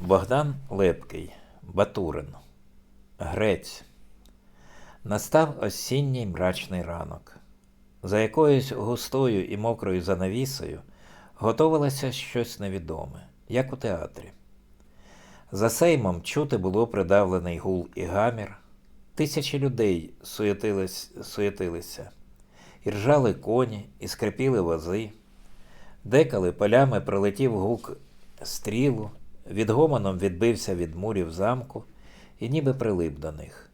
Богдан Лепкий, Батурин, Грець. Настав осінній мрачний ранок. За якоюсь густою і мокрою занавісою готувалося щось невідоме, як у театрі. За сеймом чути було придавлений гул і гамір. Тисячі людей суєтились, суєтилися, і ржали коні, і скрипіли вози. Деколи полями пролетів гук стрілу, від гомоном відбився від мурів замку і ніби прилип до них.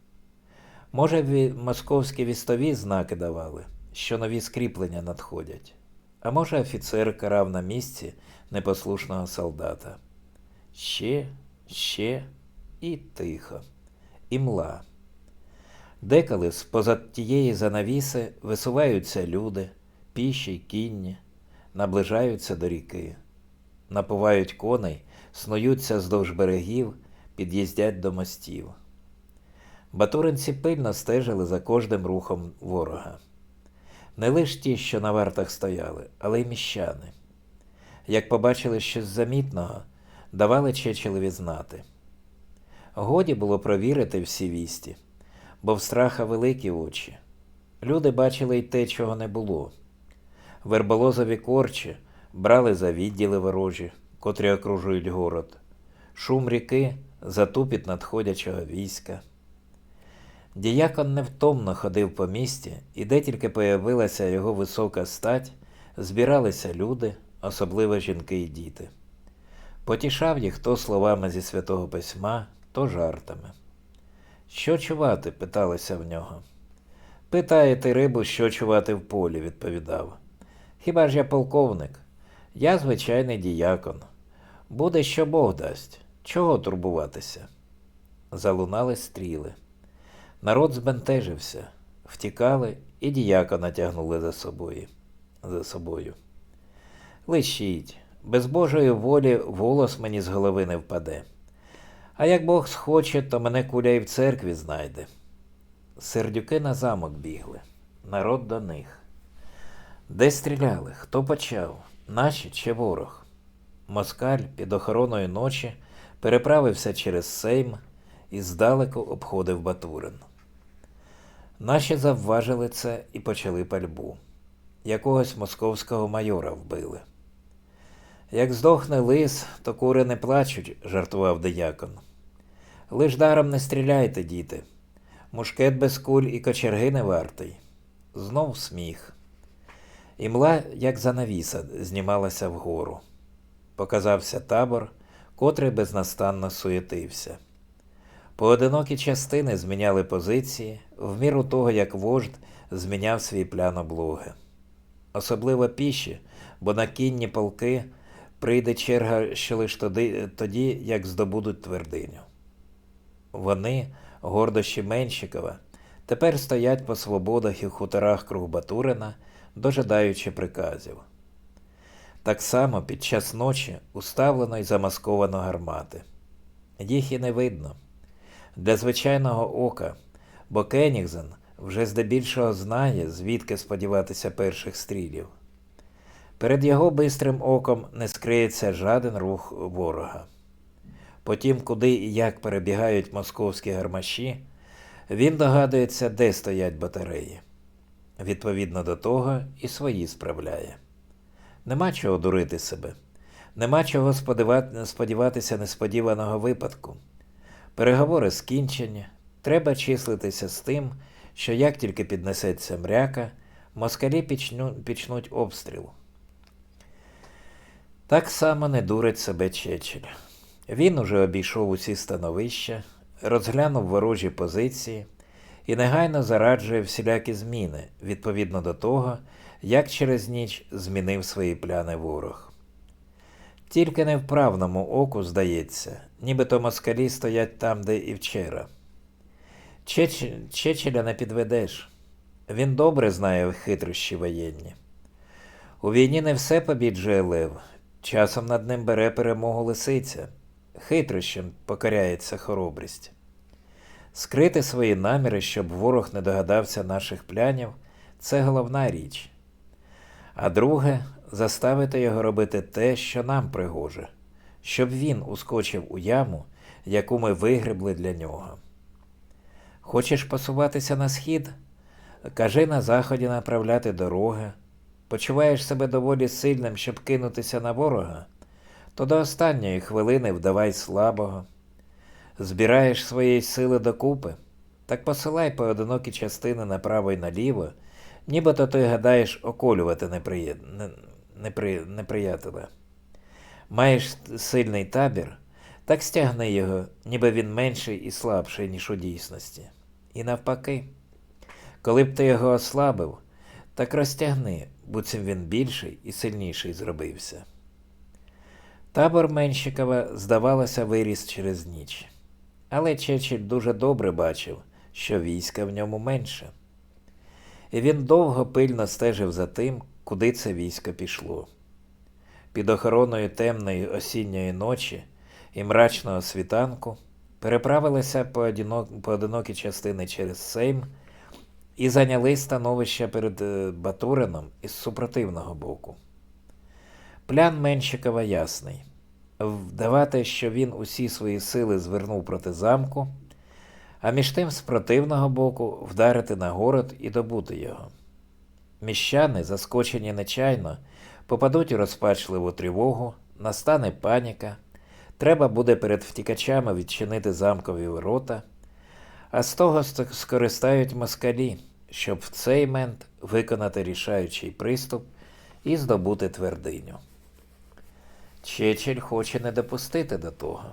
Може, московські вістові знаки давали, що нові скріплення надходять, а може, офіцер карав на місці непослушного солдата. Ще, ще і тихо, і мла. Деколи з-поза тієї занавіси висуваються люди, піші кінні, наближаються до ріки, напувають коней, снуються здовж берегів, під'їздять до мостів. Батуринці пильно стежили за кожним рухом ворога. Не лиш ті, що на вартах стояли, але й міщани. Як побачили щось замітного, давали Чечелеві знати. Годі було провірити всі вісті, бо в страха великі очі. Люди бачили й те, чого не було. Верболозові корчі брали за відділи ворожі, котрі окружують город, шум ріки затупіт надходячого війська. Діякон невтомно ходив по місті, і де тільки появилася його висока стать, збиралися люди, особливо жінки і діти. Потішав їх то словами зі святого письма, то жартами. Що чувати? питалися в нього. Питаєте рибу, що чувати в полі, відповідав. Хіба ж я полковник? Я звичайний діякон. Буде, що Бог дасть. Чого турбуватися? Залунали стріли. Народ збентежився, втікали і діякона тягнули за собою. За собою. Лишіть, без Божої волі волос мені з голови не впаде. А як Бог схоче, то мене куля і в церкві знайде. Сердюки на замок бігли, народ до них. Де стріляли? Хто почав? Наші чи ворог? Москаль під охороною ночі переправився через Сейм і здалеку обходив Батурин. Наші завважили це і почали пальбу. Якогось московського майора вбили. Як здохне лис, то кури не плачуть, жартував диякон. Лиш даром не стріляйте, діти. Мушкет без куль і кочерги не вартий. Знов сміх. Імла, як занавіса, знімалася вгору. Показався табор, котрий безнастанно суєтився. Поодинокі частини зміняли позиції, в міру того, як вождь зміняв свій плян облоги. Особливо піші, бо на кінні полки прийде черга ще лиш тоді, тоді, як здобудуть твердиню. Вони, гордощі Менщикова, тепер стоять по свободах і хуторах круг Батурина, дожидаючи приказів. Так само під час ночі уставлено й замасковано гармати. Їх і не видно. Для звичайного ока, бо Кенігзен вже здебільшого знає, звідки сподіватися перших стрілів. Перед його бистрим оком не скриється жаден рух ворога. Потім, куди і як перебігають московські гармаші, він догадується, де стоять батареї. Відповідно до того і свої справляє. Нема чого дурити себе, нема чого сподіватися несподіваного випадку. Переговори скінчені, треба числитися з тим, що як тільки піднесеться мряка, москалі пічну, пічнуть обстріл. Так само не дурить себе Чечель. Він уже обійшов усі становища, розглянув ворожі позиції і негайно зараджує всілякі зміни відповідно до того, як через ніч змінив свої пляни ворог. Тільки невправному оку здається, нібито москалі стоять там, де і вчора. Чеч... Чечеля не підведеш. Він добре знає хитрощі воєнні. У війні не все побіджує лев, часом над ним бере перемогу лисиця, хитрощем покоряється хоробрість. Скрити свої наміри, щоб ворог не догадався наших плянів, це головна річ. А друге, заставити його робити те, що нам пригоже, щоб він ускочив у яму, яку ми вигребли для нього. Хочеш посуватися на схід? Кажи на заході направляти дороги. Почуваєш себе доволі сильним, щоб кинутися на ворога, то до останньої хвилини вдавай слабого. Збираєш своєї сили докупи, так посилай поодинокі частини направо й наліво, нібито ти гадаєш околювати неприє... непри... неприятеля. Маєш сильний табір, так стягни його, ніби він менший і слабший, ніж у дійсності. І навпаки, коли б ти його ослабив, так розтягни, буцім він більший і сильніший зробився. Табор Менщикова, здавалося, виріс через ніч. Але Чечіль дуже добре бачив, що війська в ньому менше. Він довго пильно стежив за тим, куди це військо пішло. Під охороною темної осінньої ночі і мрачного світанку переправилися поодинокі частини через Сейм і зайняли становище перед е, Батурином із супротивного боку. Плян Менщикова ясний вдавати, що він усі свої сили звернув проти замку, а між тим з противного боку вдарити на город і добути його. Міщани, заскочені нечайно, попадуть у розпачливу тривогу, настане паніка, треба буде перед втікачами відчинити замкові ворота, а з того скористають москалі, щоб в цей мент виконати рішаючий приступ і здобути твердиню. Чечель хоче не допустити до того.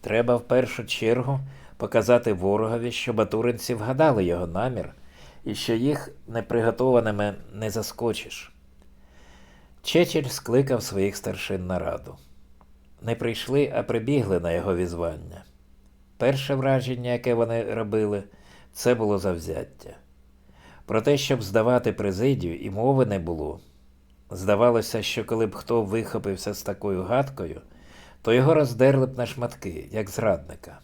Треба в першу чергу показати ворогові, що батуринці вгадали його намір і що їх неприготованими не заскочиш. Чечель скликав своїх старшин на раду. Не прийшли, а прибігли на його візвання. Перше враження, яке вони робили, це було завзяття. Про те, щоб здавати президію, і мови не було. Здавалося, що коли б хто вихопився з такою гадкою, то його роздерли б на шматки, як зрадника.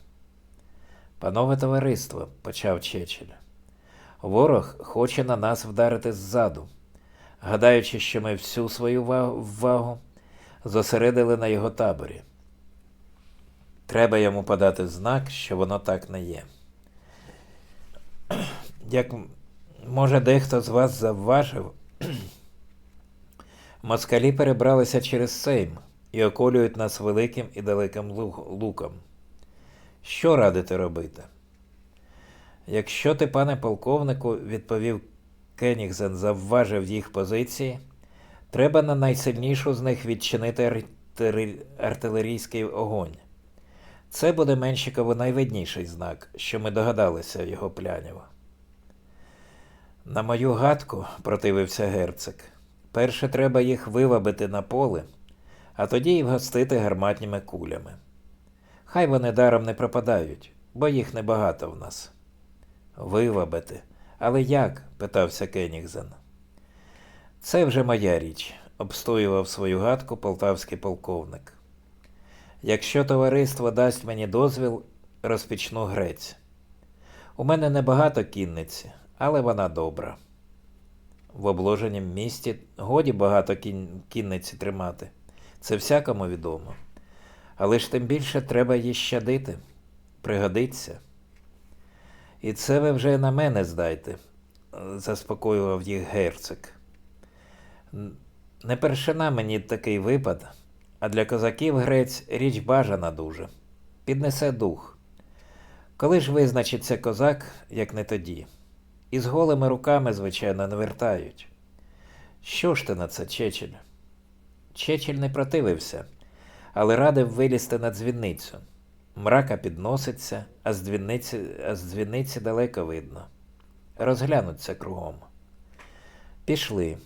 Панове товариство, почав Чечель, ворог хоче на нас вдарити ззаду, гадаючи, що ми всю свою ва- увагу зосередили на його таборі. Треба йому подати знак, що воно так не є. Як може дехто з вас завважив, москалі перебралися через Сейм і околюють нас великим і далеким луком. Що радите робити? Якщо ти, пане полковнику, відповів Кенігзен, завважив їх позиції, треба на найсильнішу з них відчинити артилерійський огонь. Це буде Меншикову найвидніший знак, що ми догадалися його плянів. На мою гадку, противився герцик, перше треба їх вивабити на поле, а тоді й вгостити гарматніми кулями. Хай вони даром не пропадають, бо їх небагато в нас. Вивабити. Але як? питався Кенігзен. Це вже моя річ, обстоював свою гадку полтавський полковник. Якщо товариство дасть мені дозвіл, розпічну грець. У мене небагато кінниці, але вона добра. В обложенім місті годі багато кін... кінниці тримати. Це всякому відомо. Але ж тим більше треба її щадити. Пригодиться. І це ви вже на мене здайте, заспокоював їх герцог. Не першина мені такий випад, а для козаків грець річ бажана дуже. Піднесе дух. Коли ж визначиться козак, як не тоді, і з голими руками, звичайно, не вертають. Що ж ти на це, Чечель? Чечель не противився, але радив вилізти на дзвіницю. Мрака підноситься, а з дзвіниці, а з дзвіниці далеко видно. Розглянуться кругом. Пішли.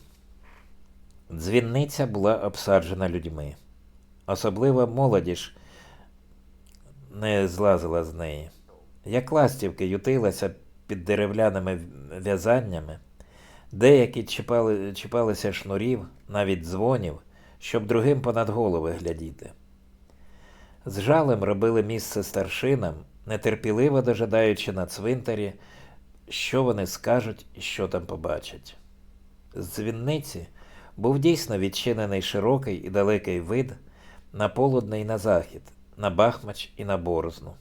Дзвінниця була обсаджена людьми. Особливо молодіж не злазила з неї. Як ластівки ютилася під дерев'яними в'язаннями, деякі чіпали, чіпалися шнурів, навіть дзвонів, щоб другим понад голови глядіти. З жалем робили місце старшинам, нетерпіливо дожидаючи на цвинтарі, що вони скажуть і що там побачать. З дзвінниці був дійсно відчинений широкий і далекий вид на полудне і на захід, на Бахмач і на Борозну.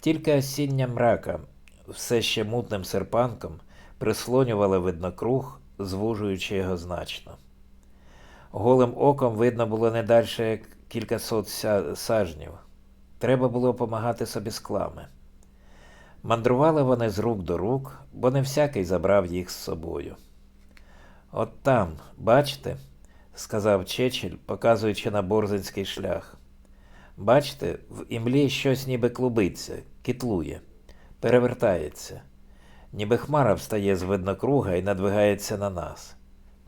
Тільки осіння мрака все ще мутним серпанком прислонювала виднокруг, звужуючи його значно. Голим оком видно було не дальше кількасот сажнів. Треба було помагати собі склами. Мандрували вони з рук до рук, бо не всякий забрав їх з собою. От там, бачите, сказав Чечель, показуючи на борзинський шлях. Бачите, в імлі щось ніби клубиться, кітлує, перевертається. Ніби хмара встає з виднокруга і надвигається на нас.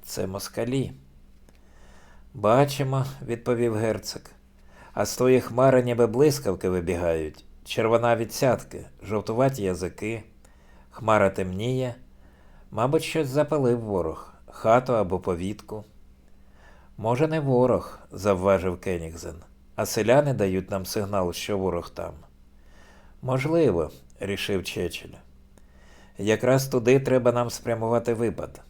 Це москалі. Бачимо, відповів герцог. А з тої хмари ніби блискавки вибігають, червона від сятки, жовтуваті язики, хмара темніє. Мабуть, щось запалив ворог, хату або повітку. Може, не ворог, завважив Кенігзен, а селяни дають нам сигнал, що ворог там. Можливо, рішив Чечель. Якраз туди треба нам спрямувати випад.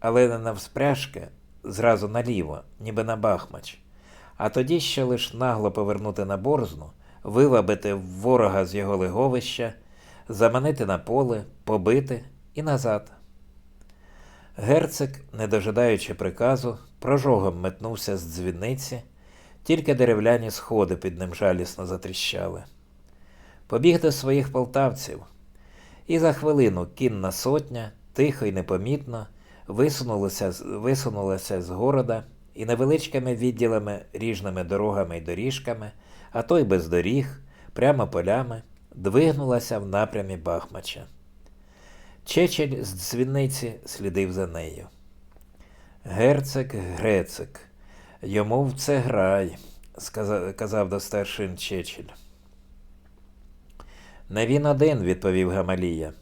Але не навспряжки, зразу наліво, ніби на Бахмач. А тоді ще лиш нагло повернути на борзну, вилабити ворога з його леговища, заманити на поле, побити і назад. Герцог, не дожидаючи приказу, прожогом метнувся з дзвіниці, тільки деревляні сходи під ним жалісно затріщали. Побіг до своїх полтавців, і за хвилину кінна сотня, тихо й непомітно, висунулася, з- з города і невеличкими відділами, ріжними дорогами й доріжками, а то й без доріг, прямо полями, двигнулася в напрямі Бахмача. Чечель з дзвіниці слідив за нею. Герцик, грецик, йому в це грай, сказа- казав до старшин Чечель. Не він один, відповів Гамалія.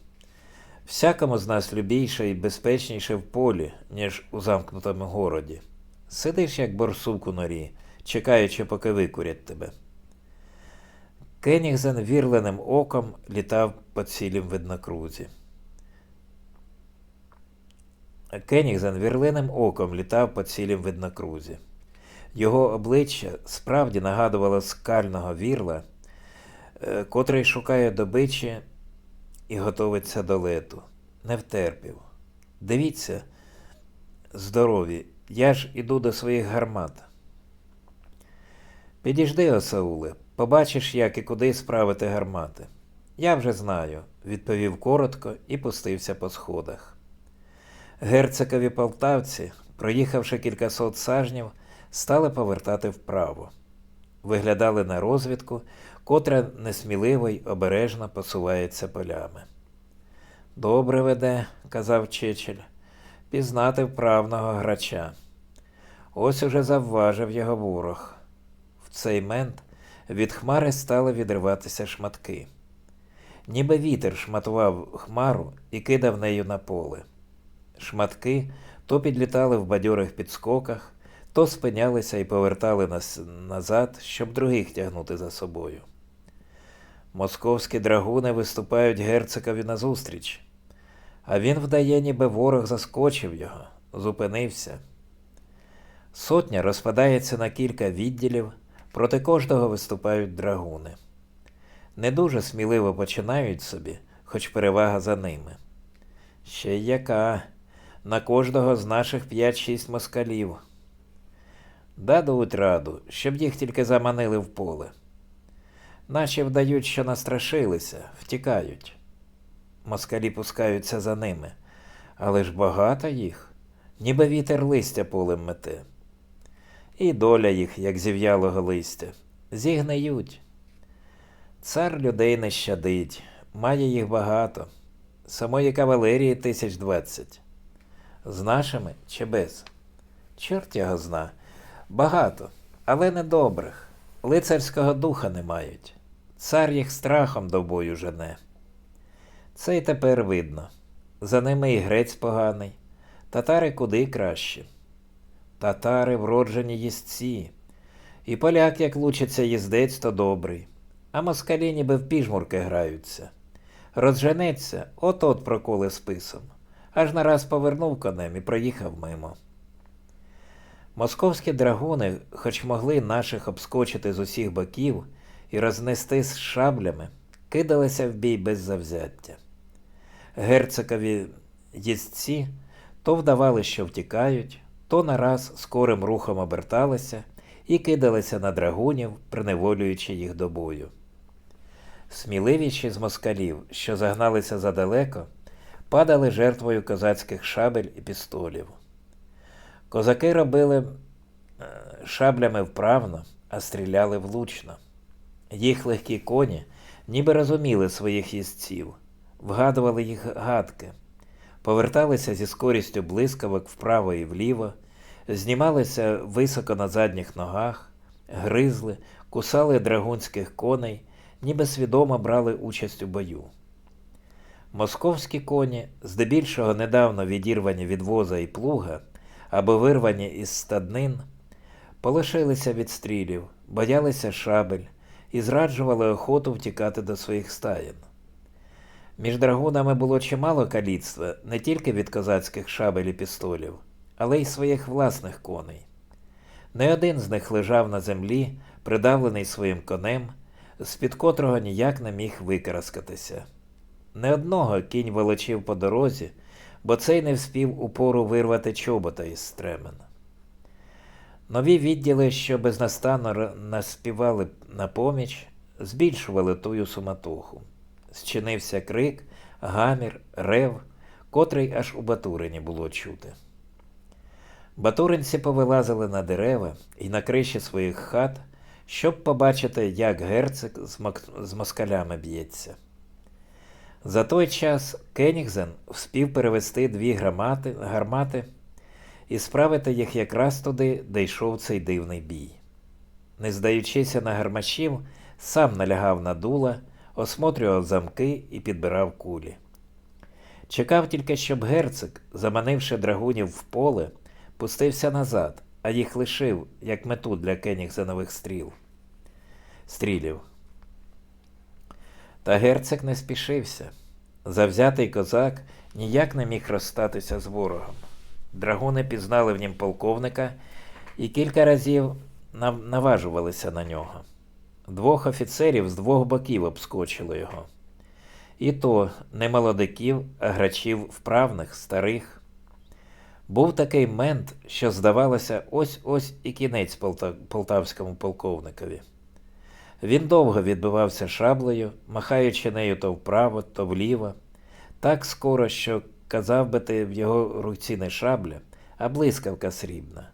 Всякому з нас любійше і безпечніше в полі, ніж у замкнутому городі. Сидиш, як борсук у норі, чекаючи, поки викурять тебе. Кенігзен вірленим оком літав по цілім виднокрузі. Кенігзен вірлиним оком літав по цілім виднокрузі. Його обличчя справді нагадувало скального вірла, е, котрий шукає добичі і готовиться до лету. Не втерпів. Дивіться, здорові, я ж іду до своїх гармат. Підіжди, Осауле, побачиш, як і куди справити гармати. Я вже знаю, відповів коротко і пустився по сходах. Герцекові полтавці, проїхавши кількасот сажнів, стали повертати вправо. Виглядали на розвідку, котра несміливо й обережно посувається полями. Добре веде, казав Чечель, пізнати вправного грача. Ось уже завважив його ворог. В цей мент від хмари стали відриватися шматки. Ніби вітер шматував хмару і кидав нею на поле. Шматки то підлітали в бадьорих підскоках, то спинялися і повертали нас назад, щоб других тягнути за собою. Московські драгуни виступають герцокові назустріч, а він вдає, ніби ворог заскочив його, зупинився. Сотня розпадається на кілька відділів, проти кожного виступають драгуни. Не дуже сміливо починають собі, хоч перевага за ними. Ще яка, на кожного з наших 5-6 москалів. Дадуть раду, щоб їх тільки заманили в поле. Наші вдають, що настрашилися, втікають. Москалі пускаються за ними, але ж багато їх, ніби вітер листя полем мете. І доля їх, як зів'ялого листя, зігниють. Цар людей не щадить, має їх багато, самої кавалерії тисяч двадцять. З нашими чи без? Чорт його зна. Багато, але недобрих. Лицарського духа не мають. Цар їх страхом до бою жене. Це й тепер видно. За ними і грець поганий, татари куди краще. Татари вроджені їздці, і поляк, як лучиться їздець, то добрий, а москалі ніби в піжмурки граються. Розженеться, от-от проколи списом, аж нараз повернув конем і проїхав мимо. Московські драгуни, хоч могли наших обскочити з усіх боків і рознести з шаблями, кидалися в бій без завзяття. Герцокові їздці то вдавали, що втікають, то нараз скорим рухом оберталися і кидалися на драгунів, приневолюючи їх до бою. Сміливіші з москалів, що загналися задалеко, падали жертвою козацьких шабель і пістолів. Козаки робили е, шаблями вправно, а стріляли влучно. Їх легкі коні ніби розуміли своїх їздців, вгадували їх гадки, поверталися зі скорістю блискавок вправо і вліво, знімалися високо на задніх ногах, гризли, кусали драгунських коней, ніби свідомо брали участь у бою. Московські коні, здебільшого недавно відірвані від воза і плуга або вирвані із стаднин, полишилися від стрілів, боялися шабель і зраджували охоту втікати до своїх стаєн. Між драгунами було чимало каліцтва не тільки від козацьких шабель і пістолів, але й своїх власних коней. Не один з них лежав на землі, придавлений своїм конем, з-під котрого ніяк не міг викараскатися. Не одного кінь волочив по дорозі, бо цей не вспів упору вирвати чобота із стремен. Нові відділи, що безнастанно наспівали на поміч, збільшували тую суматоху. Зчинився крик, гамір, рев, котрий аж у Батурині було чути. Батуринці повилазили на дерева і на криші своїх хат, щоб побачити, як герцог з, москалями б'ється. За той час Кенігзен вспів перевести дві грамати, гармати і справити їх якраз туди, де йшов цей дивний бій. Не здаючися на гармашів, сам налягав на дула, осмотрював замки і підбирав кулі. Чекав тільки, щоб герцог, заманивши драгунів в поле, пустився назад, а їх лишив, як мету для Кенігзенових стріл. Стрілів. Та герцог не спішився. Завзятий козак ніяк не міг розстатися з ворогом. Драгуни пізнали в нім полковника і кілька разів наважувалися на нього. Двох офіцерів з двох боків обскочило його. І то не молодиків, а грачів вправних, старих. Був такий мент, що, здавалося, ось-ось і кінець полта- полтавському полковникові. Він довго відбивався шаблею, махаючи нею то вправо, то вліво, так скоро, що казав би ти в його руці не шабля, а блискавка срібна.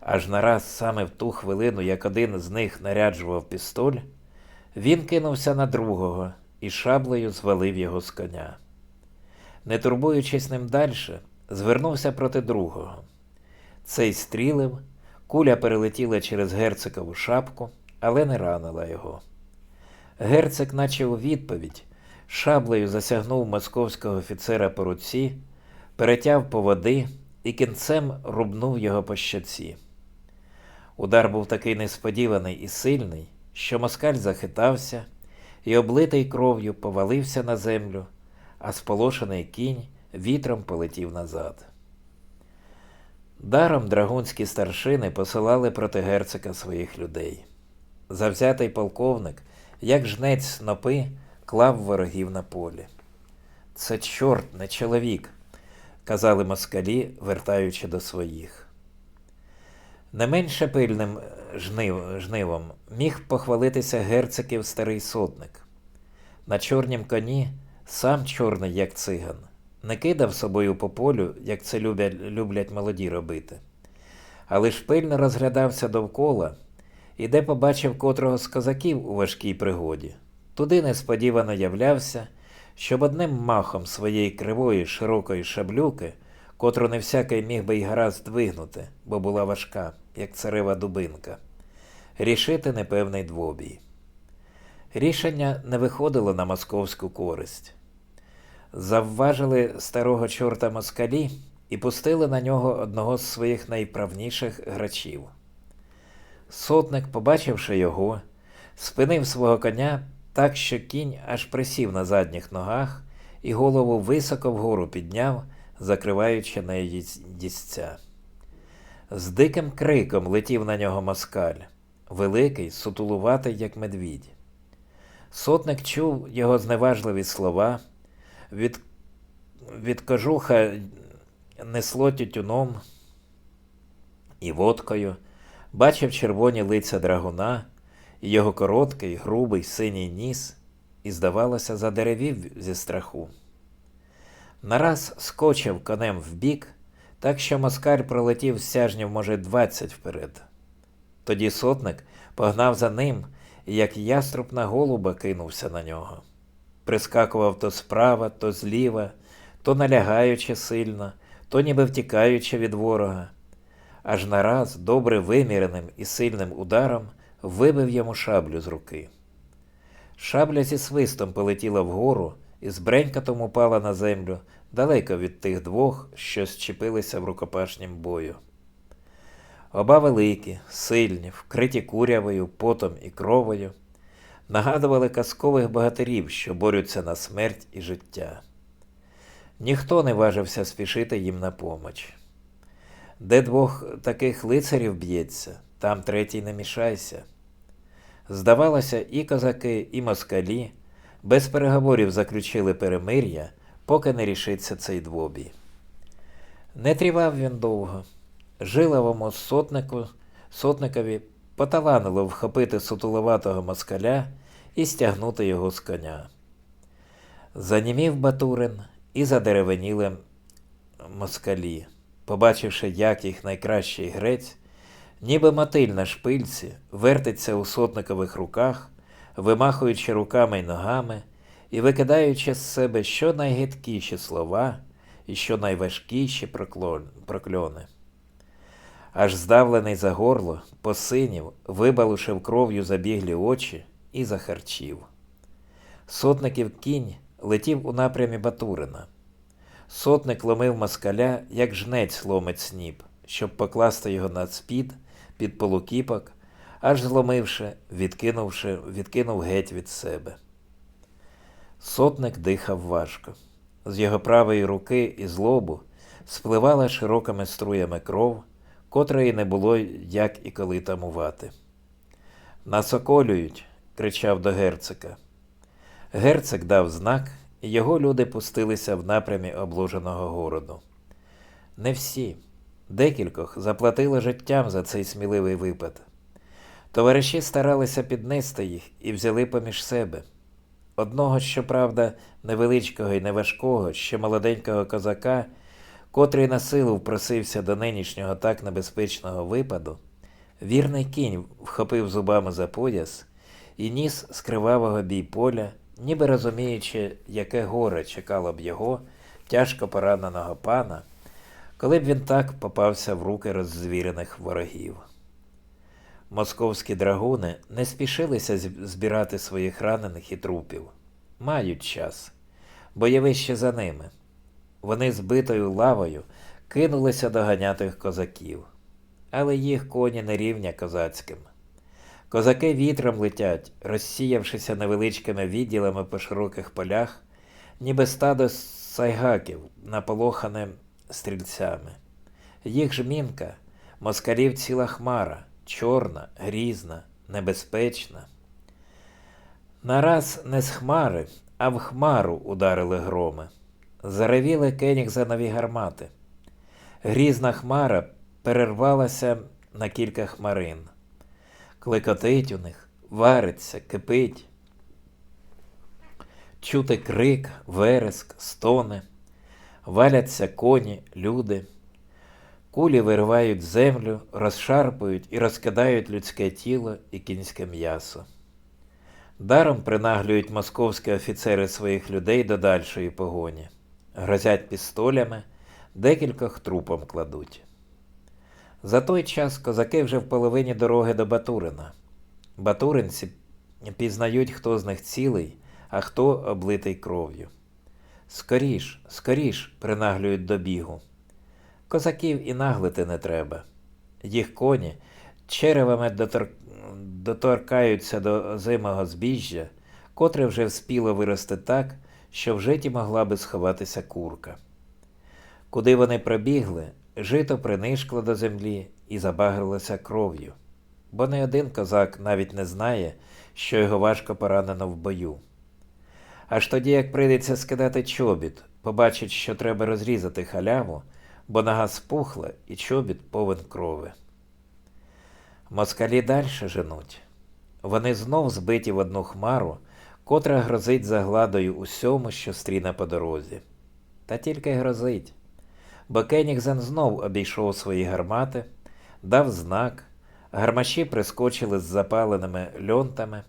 Аж нараз саме в ту хвилину, як один з них наряджував пістоль, він кинувся на другого і шаблею звалив його з коня. Не турбуючись ним дальше, звернувся проти другого. Цей стрілив, куля перелетіла через герцикову шапку, але не ранила його. Герцик, наче у відповідь, шаблею засягнув московського офіцера по руці, перетяв по води і кінцем рубнув його по щоці. Удар був такий несподіваний і сильний, що москаль захитався і, облитий кров'ю, повалився на землю, а сполошений кінь вітром полетів назад. Даром драгунські старшини посилали проти герцика своїх людей. Завзятий полковник, як жнець снопи, клав ворогів на полі. Це чорт, не чоловік, казали москалі, вертаючи до своїх. Не менше пильним жнив, жнивом міг похвалитися герциків старий сотник. На чорнім коні сам чорний, як циган, не кидав собою по полю, як це люблять, люблять молоді робити, а лиш пильно розглядався довкола і де побачив котрого з козаків у важкій пригоді, туди несподівано являвся, щоб одним махом своєї кривої широкої шаблюки, котру не всякий міг би й гаразд двигнути, бо була важка, як царева дубинка, рішити непевний двобій. Рішення не виходило на московську користь. Завважили старого чорта москалі і пустили на нього одного з своїх найправніших грачів. Сотник, побачивши його, спинив свого коня так, що кінь аж присів на задніх ногах і голову високо вгору підняв, закриваючи нею їць- їзця. З диким криком летів на нього москаль, великий, сутулуватий, як медвідь. Сотник чув його зневажливі слова, від, від кожуха несло тютюном і водкою, бачив червоні лиця драгуна, його короткий, грубий синій ніс, і, здавалося, задеревів зі страху. Нараз скочив конем вбік, так що москаль пролетів стяжнів, може, двадцять вперед. Тоді сотник погнав за ним як яструб на голуба кинувся на нього. Прискакував то справа, то зліва, то налягаючи сильно, то ніби втікаючи від ворога. Аж нараз добре виміреним і сильним ударом вибив йому шаблю з руки. Шабля зі свистом полетіла вгору і з бренькатом упала на землю далеко від тих двох, що зчепилися в рукопашнім бою. Оба великі, сильні, вкриті курявою, потом і кровою, нагадували казкових богатирів, що борються на смерть і життя. Ніхто не важився спішити їм на помоч. Де двох таких лицарів б'ється, там третій не мішайся. Здавалося, і козаки, і москалі без переговорів заключили перемир'я, поки не рішиться цей двобій. Не трівав він довго. Жиловому сотнику, сотникові поталанило вхопити сутуловатого москаля і стягнути його з коня. Занімів Батурин і задеревеніли москалі, побачивши, як їх найкращий грець, ніби мотиль на шпильці, вертиться у сотникових руках, вимахуючи руками й ногами і викидаючи з себе що найгидкіші слова і що найважкіші прокльони. Аж здавлений за горло, посинів, вибалушив кров'ю забіглі очі і захарчів. Сотників кінь летів у напрямі Батурина. Сотник ломив москаля, як жнець ломить сніп, щоб покласти його на спід під полукіпок, аж зломивши, відкинувши, відкинув геть від себе. Сотник дихав важко. З його правої руки і з лобу спливала широкими струями кров, котрої не було як і коли тамувати. Нас околюють, кричав до герцика. Герцик дав знак, і його люди пустилися в напрямі обложеного городу. Не всі, декількох заплатили життям за цей сміливий випад. Товариші старалися піднести їх і взяли поміж себе. Одного, щоправда, невеличкого і неважкого, ще молоденького козака, котрий на силу впросився до нинішнього так небезпечного випаду, вірний кінь вхопив зубами за пояс і ніс з кривавого бійполя, ніби розуміючи, яке горе чекало б його, тяжко пораненого пана, коли б він так попався в руки роззвірених ворогів. Московські драгуни не спішилися збирати своїх ранених і трупів. Мають час. Бойовище за ними. Вони збитою лавою кинулися доганяти козаків. Але їх коні не рівня козацьким. Козаки вітром летять, розсіявшися невеличкими відділами по широких полях, ніби стадо сайгаків, наполохане стрільцями. Їх жмінка, москалів ціла хмара, чорна, грізна, небезпечна. Нараз не з хмари, а в хмару ударили громи. Заревіли кенігзанові гармати. Грізна хмара перервалася на кілька хмарин. Клекотить у них, вариться, кипить. Чути крик, вереск, стони, валяться коні, люди. Кулі виривають землю, розшарпують і розкидають людське тіло і кінське м'ясо. Даром принаглюють московські офіцери своїх людей до дальшої погоні, грозять пістолями, декількох трупом кладуть. За той час козаки вже в половині дороги до Батурина. Батуринці пізнають, хто з них цілий, а хто облитий кров'ю. Скоріш, скоріш принаглюють до бігу. Козаків і наглити не треба. Їх коні черевами дотор... доторкаються до зимого збіжжя, котре вже вспіло вирости так, що в житі могла би сховатися курка. Куди вони пробігли, жито принишкло до землі, і забагрилося кров'ю, бо не один козак навіть не знає, що його важко поранено в бою. Аж тоді, як прийдеться скидати чобіт, побачить, що треба розрізати халяву, бо нога спухла і чобіт повен крови. Москалі далі женуть. Вони знов збиті в одну хмару, котра грозить загладою усьому, що стріне по дорозі. Та тільки грозить. Бо Кенігзен знов обійшов свої гармати, дав знак, гармаші прискочили з запаленими льонтами,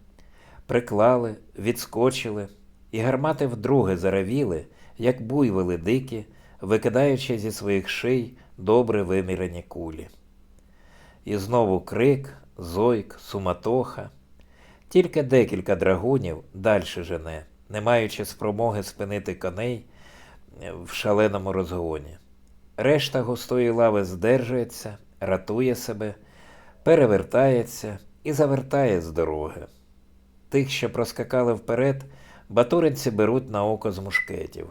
приклали, відскочили, і гармати вдруге заревіли, як буйволи дикі, викидаючи зі своїх ший добре вимірені кулі. І знову крик, зойк, суматоха. Тільки декілька драгунів далі жене, не маючи спромоги спинити коней е, в шаленому розгоні. Решта густої лави здержується, ратує себе, перевертається і завертає з дороги. Тих, що проскакали вперед, батуринці беруть на око з мушкетів.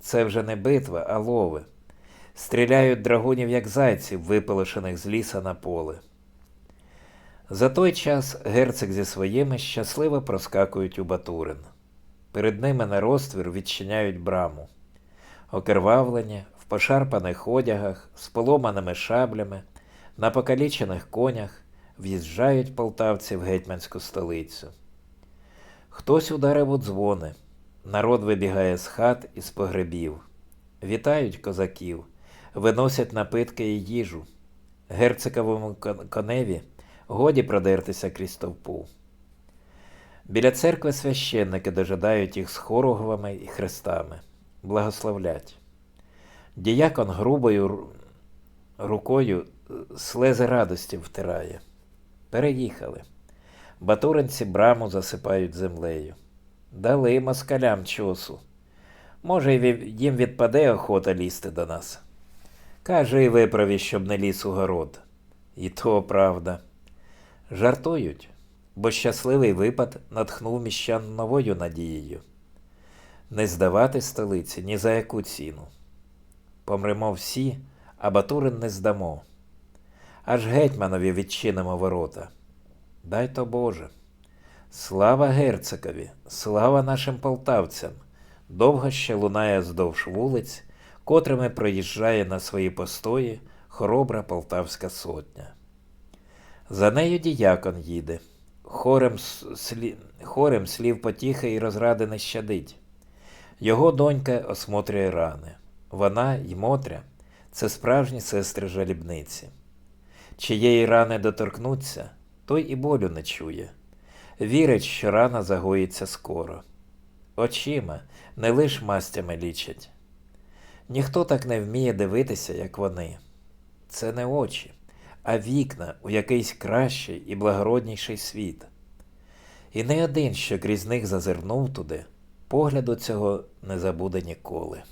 Це вже не битва, а лови. Стріляють драгунів, як зайців, виполошених з ліса на поле. За той час герцог зі своїми щасливо проскакують у Батурин. Перед ними на розтвір відчиняють браму. Окервавлені, в пошарпаних одягах, з поломаними шаблями, на покалічених конях в'їжджають полтавці в гетьманську столицю. Хтось ударив у дзвони, народ вибігає з хат і з погребів. Вітають козаків, виносять напитки і їжу. Герциковому коневі годі продертися крізь товпу. Біля церкви священники дожидають їх з хоругвами і хрестами, благословлять. Діякон грубою рукою е, слези радості втирає. Переїхали. Батуринці браму засипають землею. Дали москалям чосу. Може, їм відпаде охота лізти до нас. Каже і виправі, щоб не ліз у город. І то правда. Жартують, бо щасливий випад натхнув міщан новою надією. Не здавати столиці ні за яку ціну. Помремо всі, а Батурин не здамо. Аж гетьманові відчинимо ворота. Дай то Боже. Слава герцокові, слава нашим полтавцям. Довго ще лунає здовж вулиць, котрими проїжджає на свої постої хоробра полтавська сотня. За нею діякон їде, хорем, слі... хорем слів потіхи і розради не щадить. Його донька осмотрює рани. Вона й Мотря це справжні сестри жалібниці. Чиєї рани доторкнуться, той і болю не чує. Вірить, що рана загоїться скоро. Очима, не лиш мастями лічать. Ніхто так не вміє дивитися, як вони. Це не очі, а вікна у якийсь кращий і благородніший світ. І не один, що крізь них зазирнув туди, погляду цього не забуде ніколи.